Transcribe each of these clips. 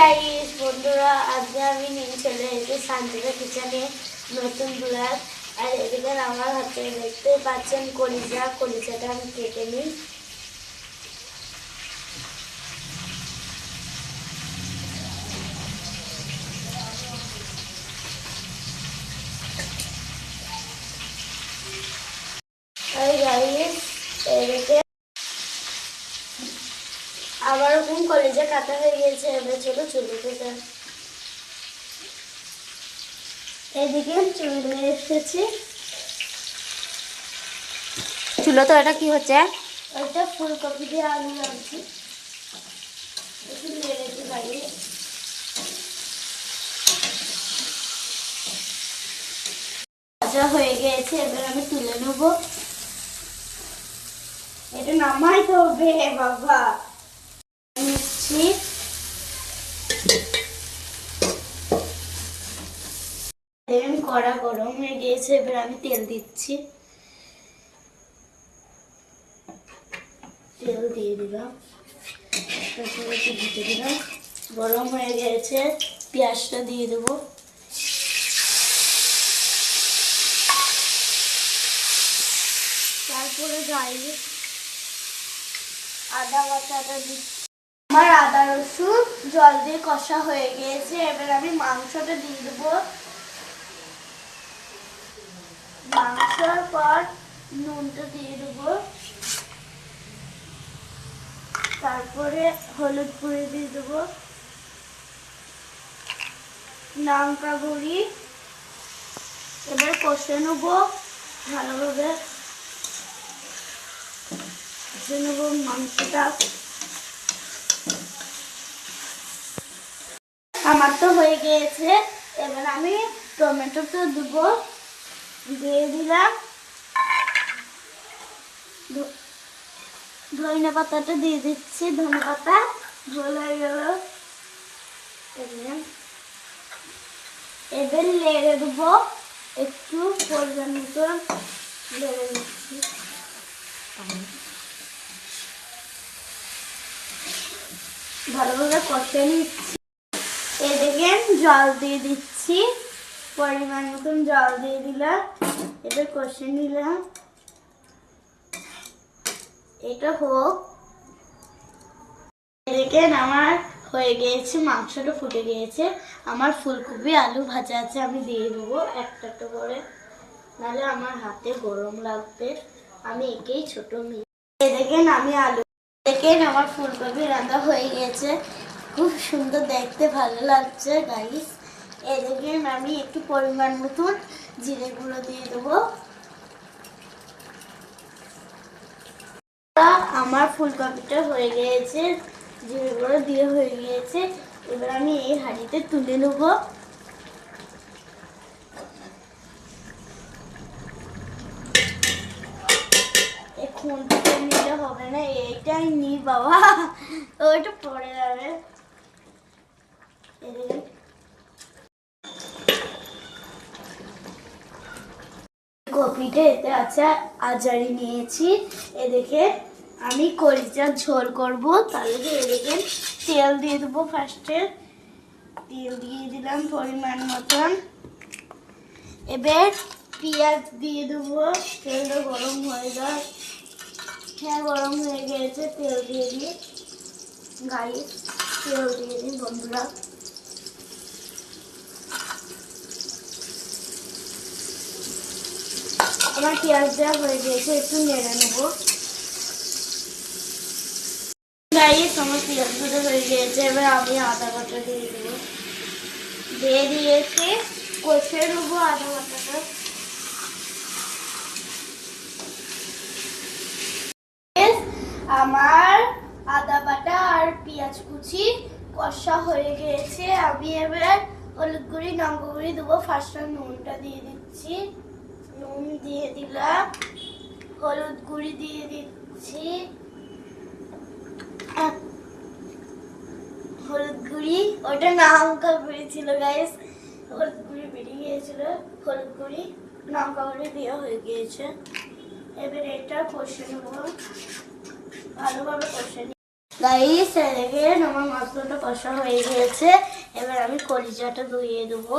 Guys বন্ধুরা, আজকে আমি নিয়ে চলে এসেছি শান্তিকা কিচেনে নতুন ব্লগ আর এদিকে আমার হাতে দেখতে পাচ্ছেন কলিজা। কলিজাটা আমি কেটে নিই এই গাইস এদিকে আবার ওরকম কলেজে কাটা হয়ে গিয়েছে এবার ছোট চুলি থেকে এদিকে চুল নিয়ে এসেছি। চুলো তো এটা কি হচ্ছে? ওইটা ফুলকপি দিয়ে আলু রাখছি একটু নেড়েছি বাড়ি ভাজা হয়ে গিয়েছে এবার আমি তুলে নেব। এটা নামাইতে হবে বাবা। দেখুন কড়া গরম হয়ে গিয়েছে, এবার আমি তেল দিচ্ছি। তেল দিয়ে দিলাম। তারপরে দিতে দিলাম। গরম হয়ে গেছে পেঁয়াজটা দিয়ে দেবো। তারপরে গায়ে আদা বাটাটা দিচ্ছি। আমার আদা, রসুন, জল দিয়ে কষা হয়ে গিয়েছে। এবার আমি মাংসটা দিয়ে দেবো। মাংসর পর নুনটা দিয়ে দেবো। তারপরে হলুদ গুঁড়ি দিয়ে দেবো। লঙ্কা গুঁড়ি। এবার কষে নেব ভালোভাবে। কষে নেব মাংসটা। আমার তো হয়ে গিয়েছে। এবার আমি টমেটোটা দেবো। দিয়ে দিলাম। ধনে পাতাটা দিয়ে দিচ্ছি। ধনে পাতা ঝোল হয়ে গেল। এবার লেড়ে দেবো। একটু পরিমাণ মতো লেড়ে দিচ্ছি। ভালোভাবে কষে নিচ্ছি। জল দিয়ে দিচ্ছি। পরিমাণ মতন জল দিয়ে দিলাম। এবার কষে নিলাম। এটা হোক। এদিকে আমার হয়ে গিয়েছে, মাংসটা ফুটে গিয়েছে। আমার ফুলকপি আলু ভাজা আছে, আমি দিয়ে দেবো একটা একটা করে। নাহলে আমার হাতে গরম লাগবে। আমি একেই ছোট মেয়ে। দেখেন আমি আলু দেখেন আমার ফুলকপি রান্না হয়ে গেছে খুব সুন্দর দেখতে, ভালো লাগছে গাইস এদিকে আমি একটু পরিমাণ মতন জিরে গুঁড়ো দিয়ে দেবো। আমার ফুলকপিটা হয়ে গিয়েছে জিরে গুঁড়ো দিয়ে হয়ে গিয়েছে। এবার আমি এই হাঁড়িতে তুলে নেব। খুঁটিতে নিলে হবে না, এইটাই নি বাবা। ওইটা পড়ে যাবে এদিকে কপিটা এতে আছে আজারি নিয়েছি। এদিকে আমি কলিজার ঝোল করব। তাহলে এদিকে তেল দিয়ে দেবো ফার্স্টে তেল দিয়ে দিলাম পরিমাণ মতন। এবার পেঁয়াজ দিয়ে দেবো। তেলটা গরম হয়ে যায় হ্যাঁ গরম হয়ে গেছে, তেল দিয়ে দিই গায়ে তেল দিয়ে দিই বন্ধুরা। আমার পেঁয়াজ দেওয়া হয়ে গিয়েছে একটু নেড়ে নেব। গায়ে আমার পেঁয়াজ হয়ে গিয়েছে এবার আমি আদা বাটা দিয়ে দেবো। দিয়ে দিয়েছি কষে নেব আদা বাটাটা। আমার আদা বাটা আর পেঁয়াজ কুচি কষা হয়ে গিয়েছে আমি এবার হলুদ গুঁড়ি, লঙ্কা গুঁড়ি দেবো। ফার্স্টে নুনটা দিয়ে দিচ্ছি। নুন দিয়ে দিলাম, হলুদ গুঁড়ি দিয়ে দিচ্ছি। হলুদ গুঁড়ি, ওটা লঙ্কা গুঁড়ি ছিল গাইস হলুদ গুঁড়ি বেরিয়ে গিয়েছিল, হলুদ গুঁড়ি লঙ্কা গুঁড়ি দেওয়া হয়ে গিয়েছে। এবার এটা কষে নেব, ভালোভাবে কষে নিই গাইস দেখেন, আমার মশলাটা কষা হয়ে গিয়েছে। এবার আমি কলিজাটা ধুয়ে দেবো,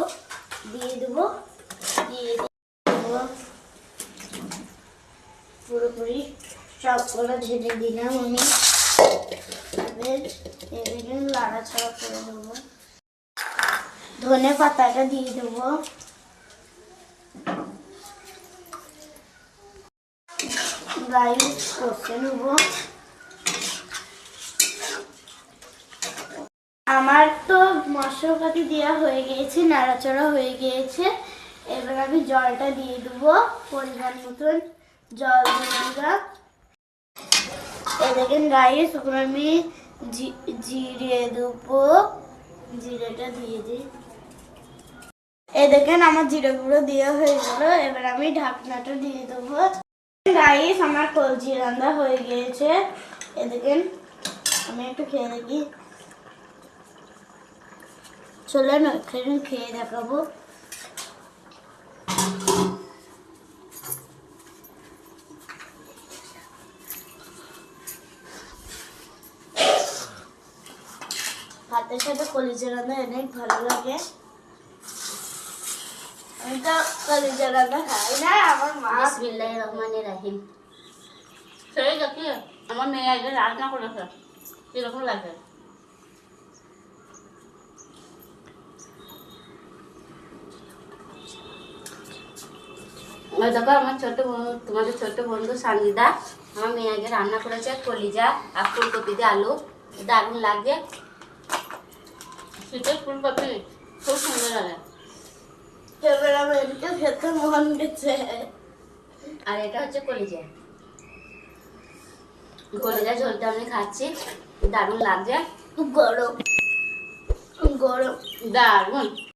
দিয়ে দেবো, দিয়ে পুরোপুরি দিলাম আমি। করে দেবো ধনে পাতাটা দিয়ে দেবো। আমার তো মশলাপাতি দেওয়া হয়ে গিয়েছে নাড়াচড়া হয়ে গিয়েছে এবার আমি জলটা দিয়ে দেবো পরিমাণ মতন জল দিয়ে দেখেন রাইস ওখানে আমি জিরে দেবো। জিরেটা দিয়ে দিই। এ দেখেন আমার জিরে গুঁড়ো দেওয়া হয়ে গেল, এবার আমি ঢাকনাটা দিয়ে দেবো। রাইস আমার কলজি রান্না হয়ে গিয়েছে। এ দেখেন, আমি একটু খেয়ে দেখি। চলেন খেয়ে দেখাবো। ভাতের সাথে কলিজা রান্না অনেক ভালো লাগে। আমি তো কলিজা রান্না খাই না আমার মা। বিসমিল্লাহ রহমান রাহিম। সেই দেখি আমার মেয়ে আগে রান্না করেছে। কীরকম লাগে? দেখো আমার ছোট তোমাদের ছোট বন্ধু সঙ্গীতা আমার মেয়ে আগে রান্না করেছে কলিজা আর ফুলকপি দিয়ে আলু। দারুণ লাগে। শীতের খুব সুন্দর লাগে এবার আমার এদিকে খেতে মন গেছে। আর এটা হচ্ছে কলিজা। কলিজা ঝোলটা আমি খাচ্ছি। দারুণ লাগছে। খুব গরম। গরম। দারুণ।